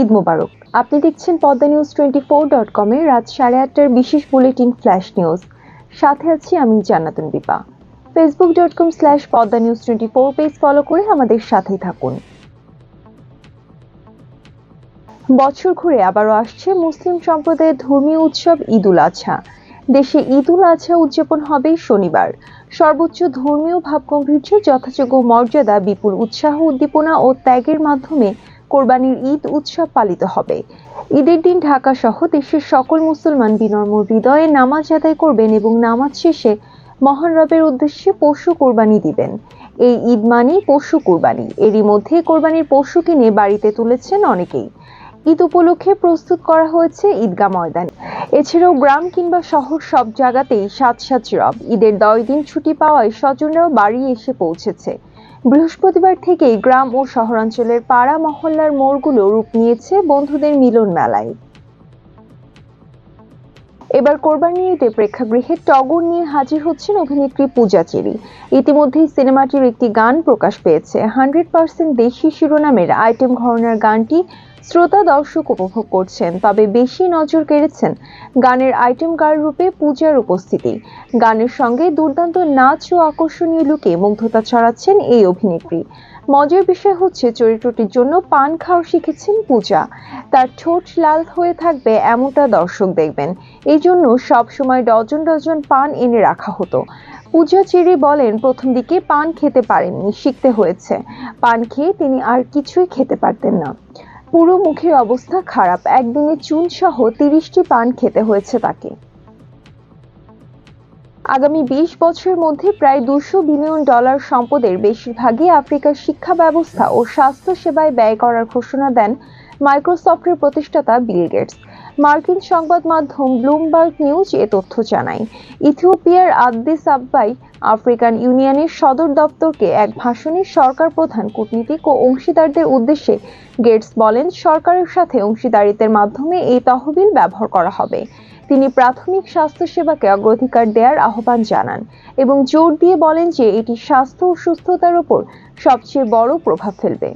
ঈদ মোবারক। আপনি দেখছেন Padma news twenty four dot কমের রাত সাড়ে আটটার বিশেষ বুলেটিন ফ্ল্যাশ নিউজ। সাথে আছি আমি Jannatun Bipa Facebook dot com slash Padma news twenty four page follow করে আমাদের সাথেই থাকুন। বছর ঘুরে আবারও আসছে মুসলিম সম্প্রদায়ের ধর্মীয় উৎসব ঈদ উল আজহা। দেশে ঈদ উল আজহা উদযাপন হবে শনিবার। সর্বোচ্চ ধর্মীয় ভাবগম্ভীর্য যথাযোগ্য মর্যাদা, বিপুল উৎসাহ, উদ্দীপনা ও ত্যাগের মাধ্যমে কোরবানির ঈদ উৎসব পালিত হবে। ঈদের দিন ঢাকা সহ দেশের সকল মুসলমান বিনম্র হৃদয়ে নামাজ আদায় করবেন এবং নামাজ শেষে মহান রবের উদ্দেশ্যে পশু কোরবানি দিবেন। এই ঈদ মানেই পশু কোরবানি। এরই মধ্যে কোরবানির পশু কিনে বাড়িতে তুলেছেন অনেকেই। ঈদ উপলক্ষে প্রস্তুত করা হয়েছে ঈদগাহ ময়দান। এছাড়াও গ্রাম কিংবা শহর সব জায়গাতেই সাত সাত রব। ঈদের দশ দিন ছুটি পাওয়ায় স্বজনরাও বাড়ি এসে পৌঁছেছে। বৃহস্পতিবার থেকেই গ্রাম ও শহরাঞ্চলের পাড়া মহল্লার মোড়গুলো রূপ নিয়েছে বন্ধুদের মিলন মেলায় এবার কোরবানি ঈদে প্রেক্ষাগৃহে টগর নিয়ে হাজির হচ্ছেন অভিনেত্রী পূজা চেরি। ইতিমধ্যেই সিনেমাটির একটি গান প্রকাশ পেয়েছে। হান্ড্রেড পার্সেন্ট দেশি শিরোনামের আইটেম ঘরনার গানটি শ্রোতা দর্শক উপভোগ করছেন, তবে বেশি নজর কেড়েছেন গানের আইটেম গার্ল রূপে পূজার উপস্থিতি। গানের সঙ্গে দুর্দান্ত নাচ ও আকর্ষণীয় লুকে মুগ্ধতা ছড়াচ্ছেন এই অভিনেত্রী। মজার বিষয় হচ্ছে চরিত্রটির জন্য পান খাওয়া শিখেছেন পূজা। তার ঠোঁট লাল হয়ে থাকবে এমনটা দর্শক দেখবেন। এই জন্য সবসময় ডজন ডজন পান এনে রাখা হতো। পূজা চেরি বলেন, প্রথম দিকে পান খেতে পারেননি, শিখতে হয়েছে। পান খেয়ে তিনি আর কিছুই খেতে পারতেন না। পুরো মুখের অবস্থা খারাপ। একদিনে চুন সহ তিরিশটি পান খেতে হয়েছে তাকে। আগামী বিশ বছরের মধ্যে প্রায় দুশো বিলিয়ন ডলার সম্পদের বেশিরভাগই আফ্রিকার শিক্ষা ব্যবস্থা ও স্বাস্থ্য সেবায় ব্যয় করার ঘোষণা দেন মাইক্রোসফটের প্রতিষ্ঠাতা বিল গেটস। মার্কিন সংবাদ মাধ্যম ব্লুমবার্গ নিউজ এ তথ্য জানায়, ইথিওপিয়ার আদ্দিস আব্বাই আফ্রিকান ইউনিয়নের সদর দপ্তরকে এক ভাষণে সরকার প্রধান কূটনীতিক ও অংশীদারদের উদ্দেশ্যে গেটস বলেন, সরকারের সাথে অংশীদারিত্বের মাধ্যমে এই তহবিল ব্যবহার করা হবে। তিনি প্রাথমিক স্বাস্থ্যসেবাকে অগ্রাধিকার দেওয়ার আহ্বান জানান এবং জোর দিয়ে বলেন যে এটি স্বাস্থ্য ও সুস্থতার উপর সবচেয়ে বড় প্রভাব ফেলবে।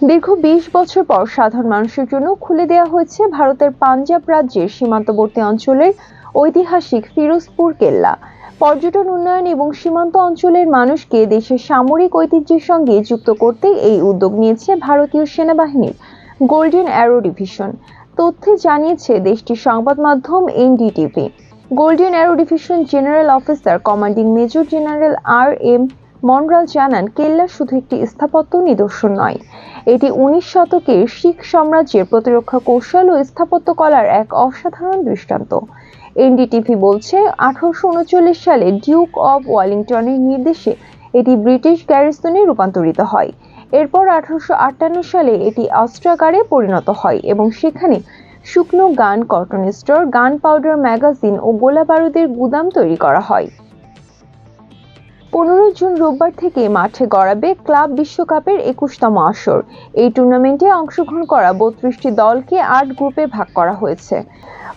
দীর্ঘ বিশ বছর পর সাধারণ মানুষের জন্য খুলে দেওয়া হয়েছে ভারতের পাঞ্জাব রাজ্যের সীমান্তবর্তী অঞ্চলের ঐতিহাসিক ফিরোজপুর কেল্লা। পর্যটন উন্নয়ন এবং সীমান্ত অঞ্চলের মানুষকে দেশের সামরিক ঐতিহ্যের সঙ্গে যুক্ত করতে এই উদ্যোগ নিয়েছে ভারতীয় সেনাবাহিনীর গোল্ডেন অ্যারো ডিভিশন। তথ্যে জানিয়েছে দেশটির সংবাদ মাধ্যম NDTV. Golden arrow division general officer commanding major general R M Manral জানান, কেল্লা শুধু একটি স্থাপত্য নিদর্শন নয়, এটি উনিশ শতকের শিখ সাম্রাজ্যের প্রতিরক্ষা কৌশল ও স্থাপত্য কলার এক অসাধারণ দৃষ্টান্ত। এনডিটিভি বলছে, আঠারোশো উনচল্লিশ সালে ডিউক অব ওয়েলিংটনের নির্দেশে এটি ব্রিটিশ গ্যারিসনে রূপান্তরিত হয়। এরপর আঠারোশো আটান্ন সালে এটি অস্ত্রাগারে পরিণত হয় এবং সেখানে শুকনো গান কটন স্টোর, গান পাউডার ম্যাগাজিন ও গোলা বারুদের গুদাম তৈরি করা হয়। পনেরো জুন রোববার থেকে মাঠে গড়াবে ক্লাব বিশ্বকাপের একুশতম আসর। এই টুর্নামেন্টে অংশগ্রহণ করা বত্রিশটি দলকে আট গ্রুপে ভাগ করা হয়েছে।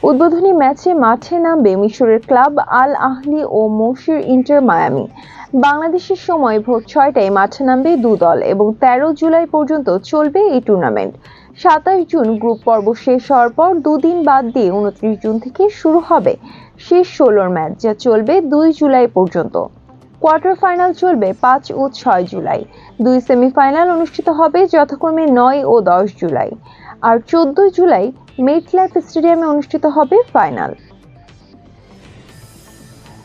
উদ্বোধনী ম্যাচে মাঠে নামবে মিশরের ক্লাব আল আহলি ও মৌসির ইন্টার মায়ামি। বাংলাদেশের সময় ভোর ছয়টায় মাঠে নামবে দু দল এবং তেরো জুলাই পর্যন্ত চলবে এই টুর্নামেন্ট সাতাশ জুন গ্রুপ পর্ব শেষ হওয়ার পর দুদিন বাদ দিয়ে উনত্রিশ জুন থেকে শুরু হবে শেষ ষোলোর ম্যাচ যা চলবে দুই জুলাই পর্যন্ত। কোয়ার্টার ফাইনাল চলবে পাঁচ ও ছয় জুলাই। দুই সেমিফাইনাল অনুষ্ঠিত হবে যথাক্রমে নয় ও দশ জুলাই। আর চোদ্দই জুলাই মেটলাইফ স্টেডিয়ামে অনুষ্ঠিত হবে ফাইনাল